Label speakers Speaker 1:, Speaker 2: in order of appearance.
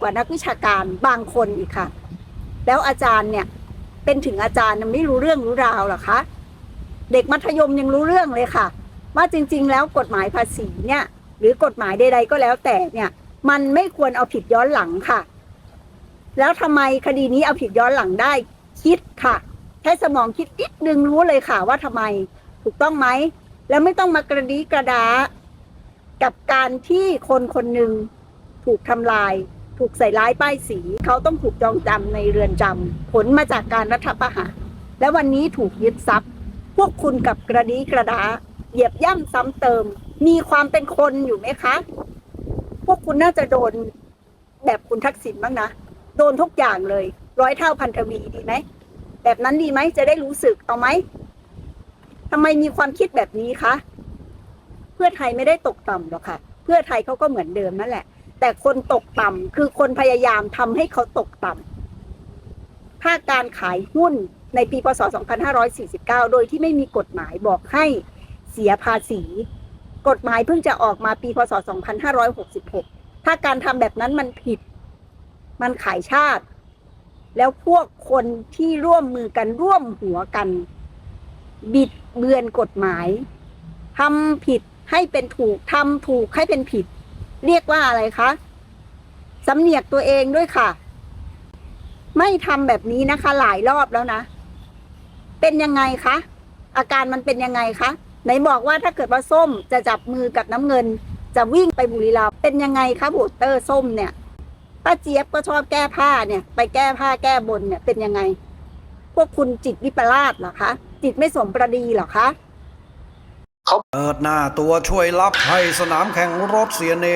Speaker 1: กว่านักวิชาการบางคนอีกค่ะ แล้วอาจารย์เนี่ยเป็นถึงอาจารย์ยังไม่รู้เรื่องรู้ราวหรอคะเด็กมัธยมยังรู้เรื่องเลยค่ะ ว่าจริง ๆ แล้วกฎหมายภาษีเนี่ยหรือกฎหมายใด ๆ ก็แล้วแต่เนี่ย มันไม่ควรเอาผิดย้อนหลังค่ะ แล้วทำไมคดีนี้เอาผิดย้อนหลังได้คิดค่ะใช้สมองคิดนิดนึงรู้เลยค่ะว่าทำไมถูกต้องไหมแล้วไม่ต้องมากระดีกระดา กับการที่คนคนหนึ่งถูกทำลาย ถูกใส่ร้ายป้ายสี เขาต้องถูกจองจำในเรือนจำผลมาจากการรัฐประหาร และวันนี้ถูกยึดทรัพย์ พวกคุณกับกระดีกระดา เหยียบย่ำซ้ำเติม มีความเป็นคนอยู่ไหมคะ พวกคุณน่าจะโดนแบบคุณทักษิณบ้างนะ โดนทุกอย่างเลย ร้อยเท่าพันทวีดีไหม แบบนั้นดีไหมจะได้รู้สึกเอาไหมทำไมมีความคิดแบบนี้คะ เพื่อไทยไม่ได้ตกต่ำหรอกค่ะ เพื่อไทยเขาก็เหมือนเดิมนั่นแหละ แต่คนตกต่ำคือคนพยายามทำให้เขาตกต่ำถ้าการขายหุ้นในปีพศ 2549 โดยที่ไม่มีกฎหมายบอกให้เสียภาษี กฎหมายเพิ่งจะออกมาปีพศ 2566 ถ้าการทำแบบนั้นมันผิด มันขายชาติ แล้วพวกคนที่ร่วมมือกันร่วมหัวกัน บิดเบือนกฎหมายทำผิดให้เป็นถูกทำถูกให้เป็นผิด เรียกว่าอะไรคะสำเนียกตัวเองด้วยค่ะ ไม่ทำแบบนี้นะคะ หลายรอบแล้วนะ เป็นยังไงคะ อาการมันเป็นยังไงคะ ไหนบอกว่าถ้าเกิดว่าส้มจะจับมือกับน้ำเงิน จะวิ่งไปบุรีรัมย์เป็นยังไงคะโบเตอร์ส้มเนี่ยป้าเจี๊ยบก็ชอบแก้ผ้าเนี่ย ไปแก้ผ้าแก้บนเนี่ยเป็นยังไง พวกคุณจิตวิปลาสเหรอคะ จิตไม่สมประดีเหรอคะ
Speaker 2: เปิดหน้าตัวช่วยรับให้สนามแข่งรถเสียเน